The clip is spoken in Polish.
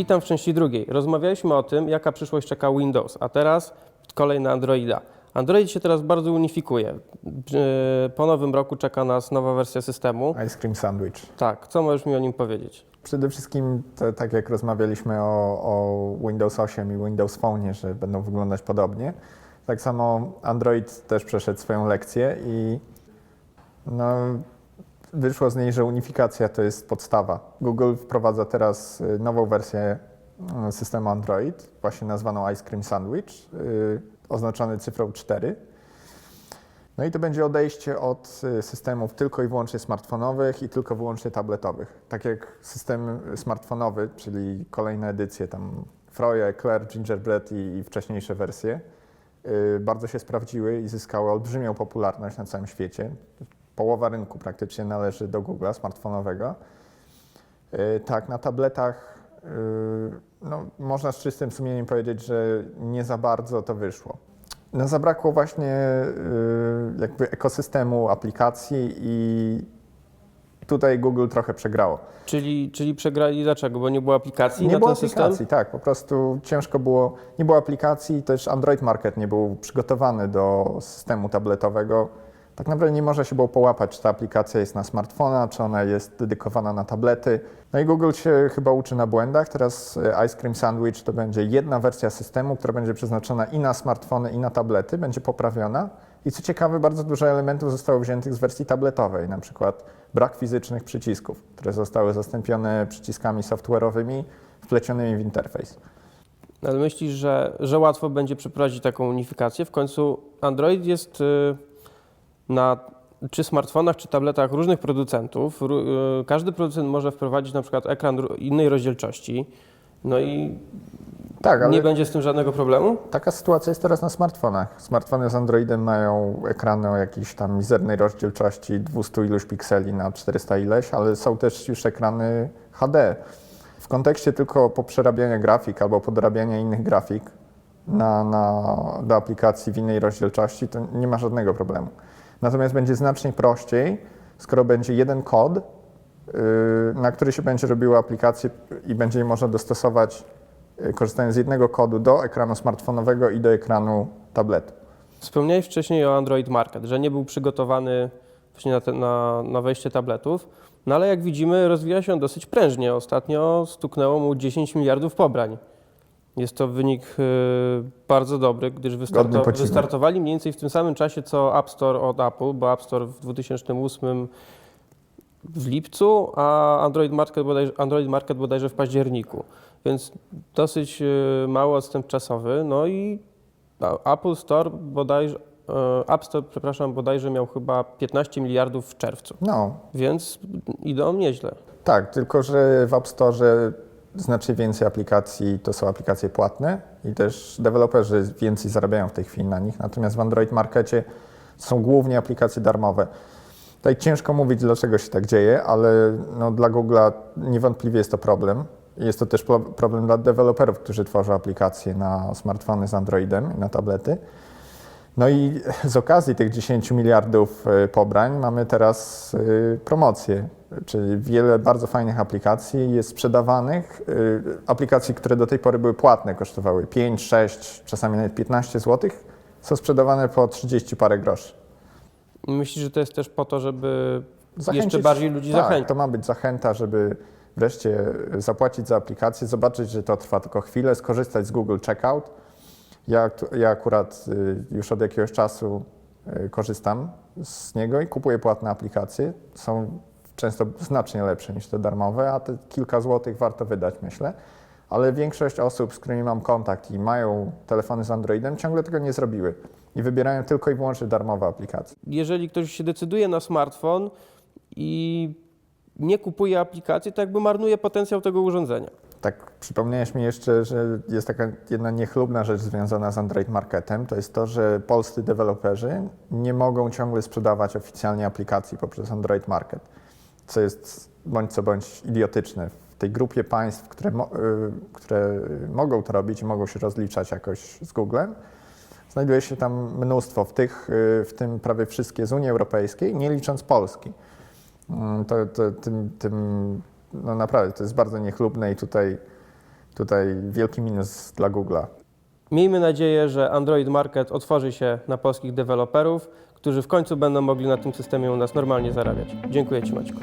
Witam w części drugiej. Rozmawialiśmy o tym, jaka przyszłość czeka Windows, a teraz kolej na Androida. Android się teraz bardzo unifikuje. Po nowym roku czeka nas nowa wersja systemu. Ice Cream Sandwich. Tak, co możesz mi o nim powiedzieć? Przede wszystkim, to, tak jak rozmawialiśmy o, o Windows 8 i Windows Phone, że będą wyglądać podobnie, tak samo Android też przeszedł swoją lekcję i no, wyszło z niej, że unifikacja to jest podstawa. Google wprowadza teraz y, nową wersję y, systemu Android, właśnie nazwaną Ice Cream Sandwich, y, oznaczony cyfrą 4. No i to będzie odejście od systemów tylko i wyłącznie smartfonowych i tylko wyłącznie tabletowych. Tak jak system smartfonowy, czyli kolejne edycje, tam Froje, Eclair, Gingerbread i, i wcześniejsze wersje, bardzo się sprawdziły i zyskały olbrzymią popularność na całym świecie. Połowa rynku praktycznie należy do Google'a smartfonowego. Y, Tak, na tabletach y, no, można z czystym sumieniem powiedzieć, że nie za bardzo to wyszło. No, zabrakło właśnie y, jakby ekosystemu aplikacji i tutaj Google trochę przegrało. Czyli, czyli przegrali dlaczego? Bo nie było aplikacji Nie na było ten system? aplikacji, tak, po prostu ciężko było, nie było aplikacji, też Android Market nie był przygotowany do systemu tabletowego. Tak naprawdę nie można się było połapać, czy ta aplikacja jest na smartfona, czy ona jest dedykowana na tablety. No i Google się chyba uczy na błędach. Teraz e, Ice Cream Sandwich to będzie jedna wersja systemu, która będzie przeznaczona i na smartfony, i na tablety, będzie poprawiona. I co ciekawe, bardzo dużo elementów zostało wziętych z wersji tabletowej, na przykład brak fizycznych przycisków, które zostały zastąpione przyciskami software'owymi wplecionymi w interfejs. Ale myślisz, że, że łatwo będzie przeprowadzić taką unifikację? W końcu Android jest y, na czy smartfonach, czy tabletach różnych producentów. Y, Każdy producent może wprowadzić na przykład ekran innej rozdzielczości. No i Tak, nie będzie z tym żadnego problemu? taka sytuacja jest teraz na smartfonach. Smartfony z Androidem mają ekrany o jakiejś tam mizernej rozdzielczości 200 iluś pikseli na 400 ileś, ale są też już ekrany HD. W kontekście tylko poprzerabiania grafik albo podrabiania innych grafik na, na, do aplikacji w innej rozdzielczości, to nie ma żadnego problemu. Natomiast będzie znacznie prościej, skoro będzie jeden kod, yy, na który się będzie robiło aplikację i będzie można dostosować, yy, korzystając z jednego kodu do ekranu smartfonowego i do ekranu tabletu. Wspomniałeś wcześniej o Android Market, że nie był przygotowany właśnie na, te, na, na wejście tabletów, no ale jak widzimy rozwija się on dosyć prężnie. Ostatnio stuknęło mu 10 miliardów pobrań. Jest to wynik y, bardzo dobry, gdyż wystarto, wystartowali mniej więcej w tym samym czasie co App Store od Apple, bo App Store w 2008 w lipcu, a Android Market bodajże, Android Market bodajże w październiku. Więc dosyć y, mały odstęp czasowy. No i Apple Store bodajże, e, App Store, przepraszam, bodajże miał chyba 15 miliardów w czerwcu, No, więc idą nieźle. tak, tylko że w App Store znacznie więcej aplikacji to są aplikacje płatne i też deweloperzy więcej zarabiają w tej chwili na nich, natomiast w Android Markecie są głównie aplikacje darmowe. Tutaj ciężko mówić, dlaczego się tak dzieje, ale no, dla Google'a niewątpliwie jest to problem. Jest to też pro- problem dla deweloperów, którzy tworzą aplikacje na smartfony z Androidem i na tablety. No i z okazji tych 10 miliardów y, pobrań mamy teraz y, promocję, czyli wiele bardzo fajnych aplikacji jest sprzedawanych. y, Aplikacji, które do tej pory były płatne, kosztowały 5, 6, czasami nawet 15 zł, są sprzedawane po 30 parę groszy. Myślisz, że to jest też po to, żeby Zachęcić- jeszcze bardziej ludzi tak, zachęcić? to ma być zachęta, żeby wreszcie zapłacić za aplikację, zobaczyć, że to trwa tylko chwilę, skorzystać z Google Checkout. Ja, ja akurat y, już od jakiegoś czasu y, korzystam z niego i kupuję płatne aplikacje. Są często znacznie lepsze niż te darmowe, a te kilka złotych warto wydać, myślę. Ale większość osób, z którymi mam kontakt i mają telefony z Androidem, ciągle tego nie zrobiły i wybierają tylko i wyłącznie darmowe aplikacje. Jeżeli ktoś się decyduje na smartfon i nie kupuje aplikacji, to jakby marnuje potencjał tego urządzenia. Tak, przypomniałeś mi jeszcze, że jest taka jedna niechlubna rzecz związana z Android Marketem. To jest to, że polscy deweloperzy nie mogą ciągle sprzedawać oficjalnie aplikacji poprzez Android Market, co jest bądź co bądź idiotyczne. W tej grupie państw, które, mo- y, które mogą to robić i mogą się rozliczać jakoś z Googlem, znajduje się tam mnóstwo, w, tych, y, w tym prawie wszystkie z Unii Europejskiej, nie licząc Polski. Mm, To, to, tym, tym, no naprawdę, to jest bardzo niechlubne i tutaj, tutaj wielki minus dla Google'a. Miejmy nadzieję, że Android Market otworzy się na polskich deweloperów, którzy w końcu będą mogli na tym systemie u nas normalnie zarabiać. Dziękuję Ci Maćku.